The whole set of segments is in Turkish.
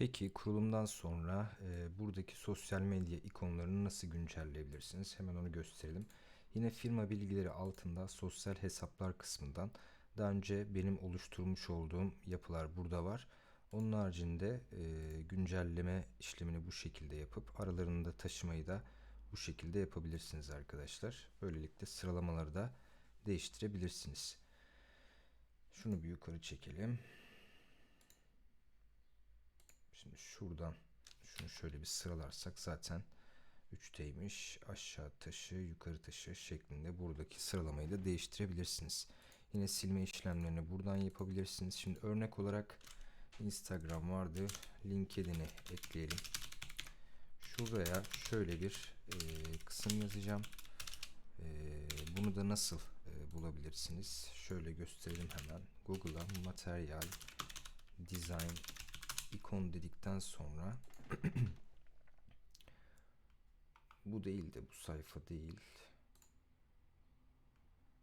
Peki kurulumdan sonra e, buradaki sosyal medya ikonlarını nasıl güncelleyebilirsiniz? Hemen onu gösterelim. Yine firma bilgileri altında sosyal hesaplar kısmından daha önce benim oluşturmuş olduğum yapılar burada var. Onun haricinde e, güncelleme işlemini bu şekilde yapıp aralarında taşımayı da bu şekilde yapabilirsiniz arkadaşlar. Böylelikle sıralamaları da değiştirebilirsiniz. Şunu bir yukarı çekelim. Şimdi şuradan şunu şöyle bir sıralarsak zaten 3'teymiş. Aşağı taşı, yukarı taşı şeklinde buradaki sıralamayı da değiştirebilirsiniz. Yine silme işlemlerini buradan yapabilirsiniz. Şimdi örnek olarak Instagram vardı. LinkedIn'i ekleyelim. Şuraya şöyle bir e, kısım yazacağım. E, bunu da nasıl e, bulabilirsiniz? Şöyle gösterelim hemen. Google'a materyal design ikon dedikten sonra bu değil de bu sayfa değil.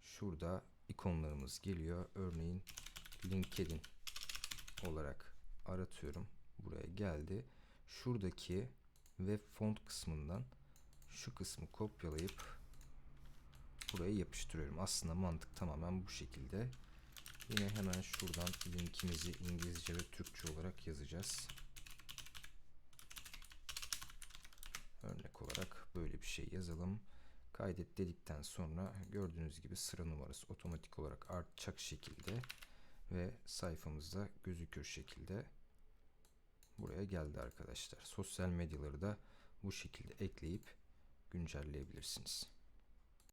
Şurada ikonlarımız geliyor. Örneğin LinkedIn olarak aratıyorum. Buraya geldi. Şuradaki web font kısmından şu kısmı kopyalayıp buraya yapıştırıyorum. Aslında mantık tamamen bu şekilde. Yine hemen şuradan linkimizi İngilizce ve Türkçe olarak yazacağız. Örnek olarak böyle bir şey yazalım. Kaydet dedikten sonra gördüğünüz gibi sıra numarası otomatik olarak artacak şekilde ve sayfamızda gözükür şekilde buraya geldi arkadaşlar. Sosyal medyaları da bu şekilde ekleyip güncelleyebilirsiniz.